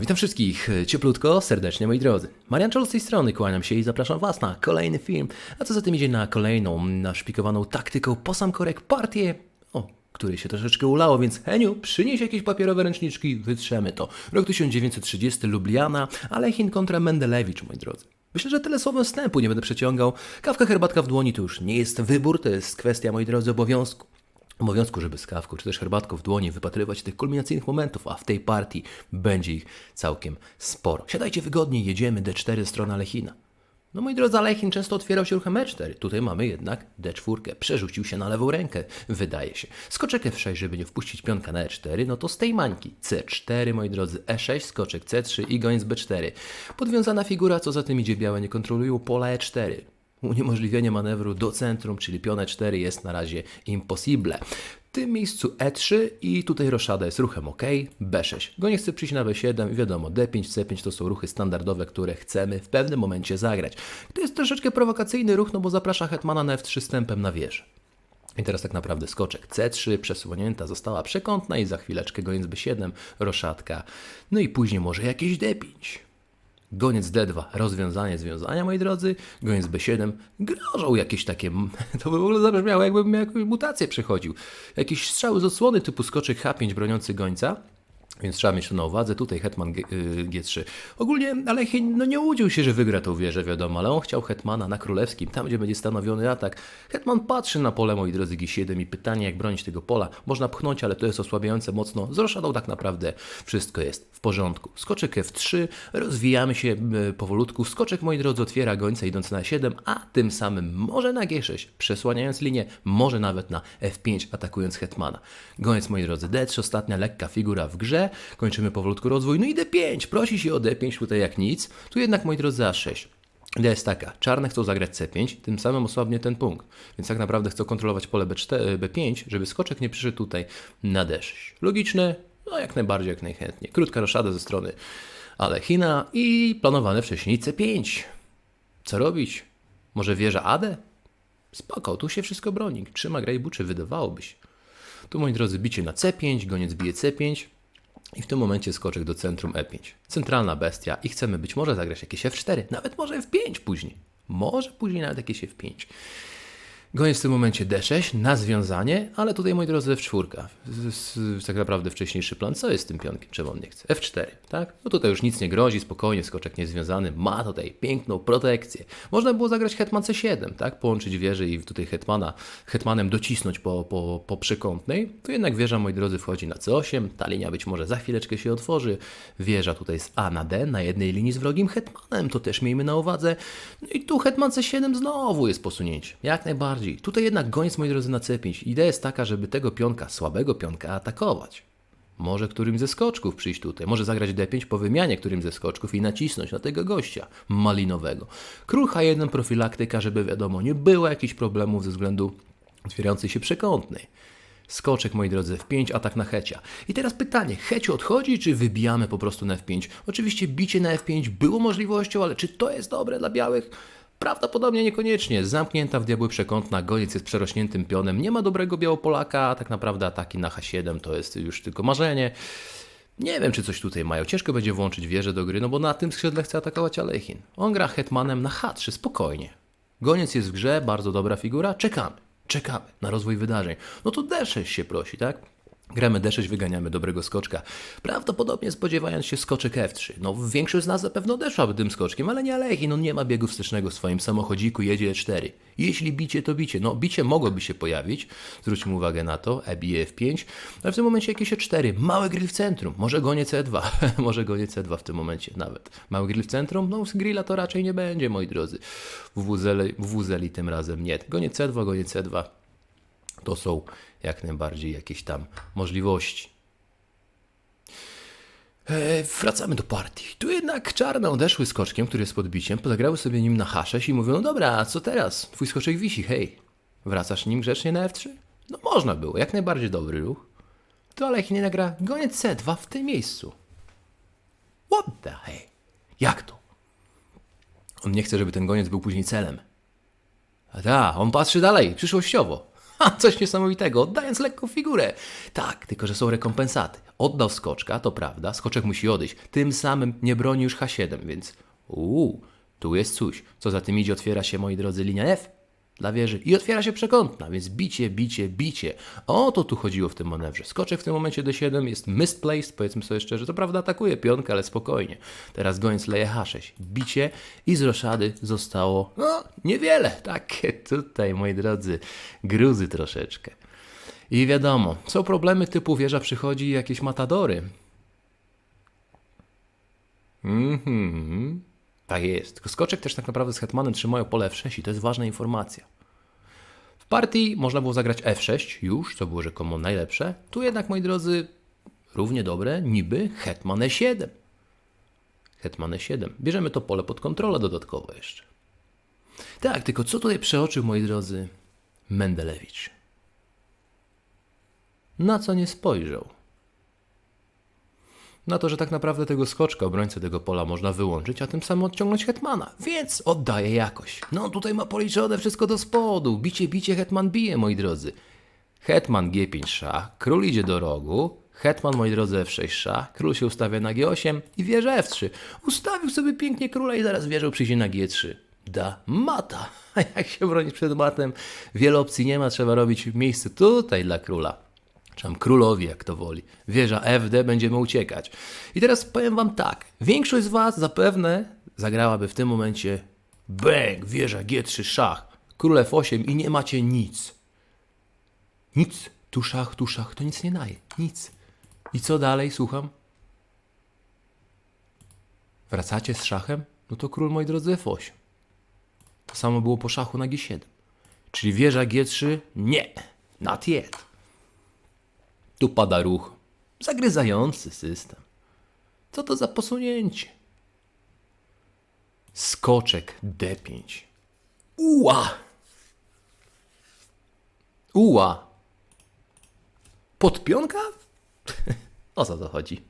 Witam wszystkich cieplutko, serdecznie moi drodzy. Marian Czol z tej strony, kłaniam się i zapraszam Was na kolejny film, a co za tym idzie na kolejną, naszpikowaną taktyką po sam korek partię, o, której się troszeczkę ulało, więc Heniu, przynieś jakieś papierowe ręczniczki, wytrzemy to. Rok 1930, Lubliana, Alechin kontra Mendelewicz, moi drodzy. Myślę, że tyle słowem wstępu nie będę przeciągał. Kawka, herbatka w dłoni to już nie jest wybór, to jest kwestia, moi drodzy, obowiązku obowiązku, żeby z kawką czy też herbatką w dłoni wypatrywać tych kulminacyjnych momentów, a w tej partii będzie ich całkiem sporo. Siadajcie wygodnie, jedziemy D4 strona Lechina. No moi drodzy, Lechin często otwierał się ruchem E4. Tutaj mamy jednak D4. Przerzucił się na lewą rękę, wydaje się. Skoczek F6, żeby nie wpuścić pionka na E4, no to z tej mańki. C4, moi drodzy, E6, skoczek C3 i goniec B4. Podwiązana figura, co za tym idzie, białe nie kontrolują pola E4 uniemożliwienie manewru do centrum, czyli pionę 4 jest na razie impossible. W tym miejscu E3 i tutaj roszada jest ruchem OK, B6. Go nie chce przyjść na B7 i wiadomo, D5, C5 to są ruchy standardowe, które chcemy w pewnym momencie zagrać. To jest troszeczkę prowokacyjny ruch, no bo zaprasza hetmana na F3 stępem na wieżę. I teraz tak naprawdę skoczek C3, przesłonięta została przekątna i za chwileczkę goniec B7, roszatka. No i później może jakieś D5. Goniec D2, rozwiązanie związania, moi drodzy. Goniec B7, grożą jakieś takie. To by w ogóle zabrzmiało, jakbym miał jakąś mutację przechodził. Jakieś strzały z odsłony typu skoczek H5 broniący gońca. Więc trzeba mieć to na uwadze. Tutaj Hetman G, y, G3. Ogólnie Alechin no nie łudził się, że wygra tą wieżę, wiadomo, ale on chciał Hetmana na królewskim, tam gdzie będzie stanowiony atak. Hetman patrzy na pole, moi drodzy, G7 i pytanie, jak bronić tego pola. Można pchnąć, ale to jest osłabiające mocno. Z roszadą tak naprawdę wszystko jest w porządku. Skoczek F3, rozwijamy się powolutku. Skoczek, moi drodzy, otwiera gońca idąc na 7, a tym samym może na G6, przesłaniając linię, może nawet na F5, atakując Hetmana. Goniec, moi drodzy, D3, ostatnia lekka figura w grze kończymy powolutku rozwój. No i D5, prosi się o D5 tutaj jak nic. Tu jednak, moi drodzy, A6. Idea jest taka, czarne chcą zagrać C5, tym samym osłabnie ten punkt. Więc tak naprawdę chcą kontrolować pole B4, B5, żeby skoczek nie przyszedł tutaj na D6. Logiczne? No jak najbardziej, jak najchętniej. Krótka roszada ze strony Alechina i planowane wcześniej C5. Co robić? Może wieża AD? Spoko, tu się wszystko broni. Trzyma gra i buczy, wydawałoby się. Tu, moi drodzy, bicie na C5, goniec bije C5. I w tym momencie skoczek do centrum E5. Centralna bestia i chcemy być może zagrać jakieś F4, nawet może F5 później. Może później nawet jakieś F5. Goniec w tym momencie D6 na związanie, ale tutaj, moi drodzy, F4. Tak naprawdę wcześniejszy plan. Co jest z tym pionkiem? Czemu on nie chce? F4, tak? No tutaj już nic nie grozi, spokojnie, skoczek niezwiązany. Ma tutaj piękną protekcję. Można było zagrać hetman C7, tak? Połączyć wieżę i tutaj hetmana, hetmanem docisnąć po, po, po przekątnej. Tu jednak wieża, moi drodzy, wchodzi na C8. Ta linia być może za chwileczkę się otworzy. Wieża tutaj z A na D, na jednej linii z wrogim hetmanem. To też miejmy na uwadze. No i tu hetman C7 znowu jest posunięcie. Jak najbardziej bardziej. Tutaj jednak goniec, moi drodzy, na C5. Idea jest taka, żeby tego pionka, słabego pionka, atakować. Może którym ze skoczków przyjść tutaj, może zagrać D5 po wymianie którym ze skoczków i nacisnąć na tego gościa malinowego. Król H1 profilaktyka, żeby wiadomo, nie było jakichś problemów ze względu otwierającej się przekątnej. Skoczek, moi drodzy, F5, atak na hecia. I teraz pytanie, heciu odchodzi, czy wybijamy po prostu na F5? Oczywiście bicie na F5 było możliwością, ale czy to jest dobre dla białych? Prawdopodobnie niekoniecznie. Zamknięta w diabły przekątna, goniec jest przerośniętym pionem. Nie ma dobrego białopolaka, a tak naprawdę ataki na H7 to jest już tylko marzenie. Nie wiem, czy coś tutaj mają. Ciężko będzie włączyć wieżę do gry, no bo na tym skrzydle chce atakować Alechin. On gra hetmanem na H3, spokojnie. Goniec jest w grze, bardzo dobra figura, czekamy. Czekamy na rozwój wydarzeń. No to D6 się prosi, tak? Gramy D6, wyganiamy dobrego skoczka. Prawdopodobnie spodziewając się skoczek F3. No, większość z nas zapewne odeszłaby tym skoczkiem, ale nie Alechin, on nie ma biegu wstecznego w swoim samochodziku, jedzie E4. Jeśli bicie, to bicie. No, bicie mogłoby się pojawić, zwróćmy uwagę na to, E bije F5, ale w tym momencie jakieś E4, mały grill w centrum, może goniec E2, może goniec E2 w tym momencie nawet. Mały grill w centrum? No, z grilla to raczej nie będzie, moi drodzy. W Wuzeli tym razem nie. Goniec E2, goniec E2 to są jak najbardziej jakieś tam możliwości. E, wracamy do partii. Tu jednak czarne odeszły skoczkiem, który jest podbiciem, pozagrały sobie nim na hasześ i mówią, no dobra, a co teraz? Twój skoczek wisi, hej. Wracasz nim grzecznie na F3? No można było, jak najbardziej dobry ruch. To ale nie nagra goniec C2 w tym miejscu. What the hey? Jak to? On nie chce, żeby ten goniec był później celem. A ta, on patrzy dalej, przyszłościowo. Coś niesamowitego, oddając lekką figurę. Tak, tylko że są rekompensaty. Oddał skoczka, to prawda, skoczek musi odejść. Tym samym nie broni już H7, więc uuu, tu jest coś. Co za tym idzie, otwiera się, moi drodzy, linia F dla wieży i otwiera się przekątna, więc bicie, bicie, bicie. O to tu chodziło w tym manewrze. Skoczek w tym momencie D7 jest misplaced, powiedzmy sobie szczerze, to prawda atakuje pionkę, ale spokojnie. Teraz gońc leje H6, bicie i z roszady zostało, no, niewiele. Takie tutaj, moi drodzy, gruzy troszeczkę. I wiadomo, są problemy typu wieża przychodzi jakieś matadory. Mhm. Tak jest. Skoczek też tak naprawdę z hetmanem trzymają pole F6 i to jest ważna informacja. W partii można było zagrać F6 już, co było rzekomo najlepsze. Tu jednak, moi drodzy, równie dobre, niby hetman E7. Hetman E7. Bierzemy to pole pod kontrolę dodatkowo jeszcze. Tak, tylko co tutaj przeoczył, moi drodzy, Mendelewicz? Na co nie spojrzał? Na to, że tak naprawdę tego skoczka, obrońcę tego pola można wyłączyć, a tym samym odciągnąć hetmana. Więc oddaje jakoś. No tutaj ma policzone wszystko do spodu. Bicie, bicie, hetman bije, moi drodzy. Hetman G5 szach, król idzie do rogu, hetman, moi drodzy, F6 szach, król się ustawia na G8 i wieża F3. Ustawił sobie pięknie króla i zaraz wieżą przyjdzie na G3. Da mata. A jak się bronić przed matem? Wiele opcji nie ma, trzeba robić miejsce tutaj dla króla czy tam królowi, jak to woli. Wieża FD, będziemy uciekać. I teraz powiem wam tak, większość z was zapewne zagrałaby w tym momencie bang, wieża G3, szach, król F8 i nie macie nic. Nic. Tu szach, tu szach, to nic nie daje. Nic. I co dalej, słucham? Wracacie z szachem? No to król, moi drodzy, F8. To samo było po szachu na G7. Czyli wieża G3? Nie. Not yet. Tu pada ruch. Zagryzający system. Co to za posunięcie? Skoczek D5. Uła! Uła! Podpionka? o co to chodzi?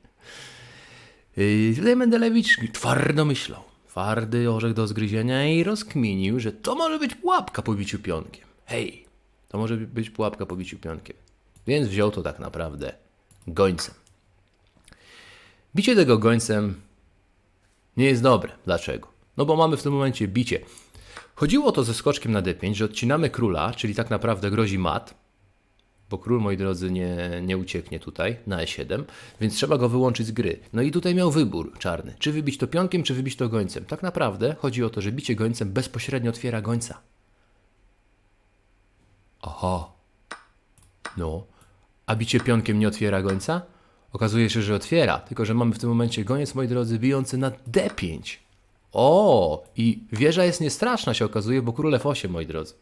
Tutaj Mendelewicz twardo myślał. Twardy orzech do zgryzienia i rozkminił, że to może być pułapka po biciu pionkiem. Hej, to może być pułapka po biciu pionkiem. Więc wziął to tak naprawdę gońcem. Bicie tego gońcem nie jest dobre. Dlaczego? No bo mamy w tym momencie bicie. Chodziło o to ze skoczkiem na d5, że odcinamy króla, czyli tak naprawdę grozi mat, bo król, moi drodzy, nie, nie ucieknie tutaj na e7, więc trzeba go wyłączyć z gry. No i tutaj miał wybór czarny, czy wybić to pionkiem, czy wybić to gońcem. Tak naprawdę chodzi o to, że bicie gońcem bezpośrednio otwiera gońca. Aha. No, a bicie pionkiem nie otwiera gońca? Okazuje się, że otwiera, tylko że mamy w tym momencie goniec, moi drodzy, bijący na D5. O, i wieża jest niestraszna, się okazuje, bo król F8, moi drodzy.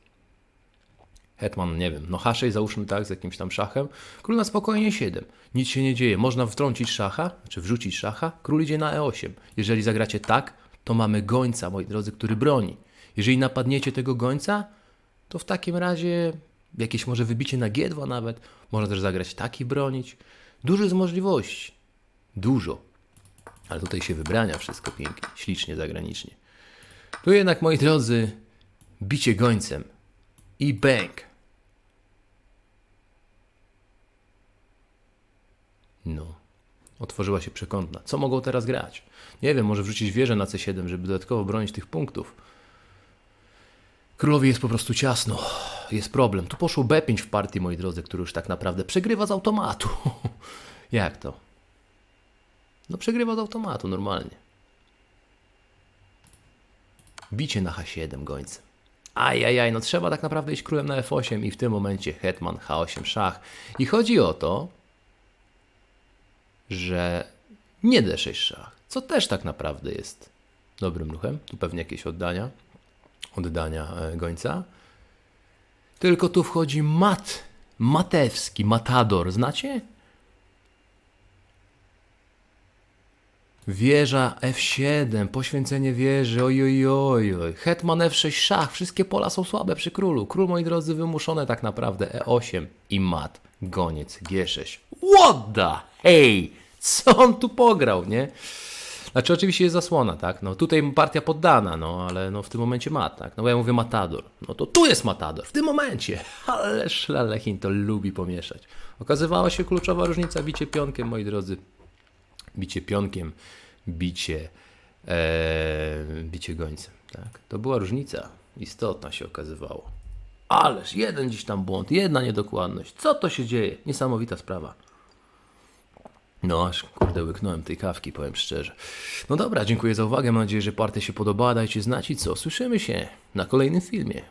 Hetman, nie wiem, no H6 załóżmy tak, z jakimś tam szachem. Król na spokojnie 7. Nic się nie dzieje. Można wtrącić szacha, czy wrzucić szacha. Król idzie na E8. Jeżeli zagracie tak, to mamy gońca, moi drodzy, który broni. Jeżeli napadniecie tego gońca, to w takim razie jakieś może wybicie na G2 nawet. Można też zagrać tak i bronić. Dużo jest możliwości. Dużo. Ale tutaj się wybrania wszystko pięknie, ślicznie, zagranicznie. Tu jednak, moi drodzy, bicie gońcem i bang. No, otworzyła się przekątna. Co mogą teraz grać? Nie wiem, może wrzucić wieżę na C7, żeby dodatkowo bronić tych punktów. Królowi jest po prostu ciasno. Jest problem. Tu poszło B5 w partii, moi drodzy, który już tak naprawdę przegrywa z automatu. Jak to? No przegrywa z automatu, normalnie. Bicie na H7 gońcem. Ajajaj, no trzeba tak naprawdę iść królem na F8 i w tym momencie hetman H8 szach. I chodzi o to, że nie D6 szach, co też tak naprawdę jest dobrym ruchem. Tu pewnie jakieś oddania oddania e, gońca. Tylko tu wchodzi mat, matewski, matador, znacie? Wieża F7, poświęcenie wieży, oj, oj. Hetman F6 szach, wszystkie pola są słabe przy królu. Król, moi drodzy, wymuszone tak naprawdę. E8 i mat, goniec, G6. What the hey! Co on tu pograł, nie? Znaczy oczywiście jest zasłona, tak? No tutaj partia poddana, no ale no w tym momencie mat, tak? No bo ja mówię matador. No to tu jest matador, w tym momencie. Ależ Lechin to lubi pomieszać. Okazywała się kluczowa różnica bicie pionkiem, moi drodzy. Bicie pionkiem, bicie, e, bicie gońcem, tak? To była różnica. Istotna się okazywało. Ależ jeden gdzieś tam błąd, jedna niedokładność. Co to się dzieje? Niesamowita sprawa. No aż kurde łyknąłem tej kawki, powiem szczerze. No dobra, dziękuję za uwagę. Mam nadzieję, że partia się podobała. Dajcie znać i co? Słyszymy się na kolejnym filmie.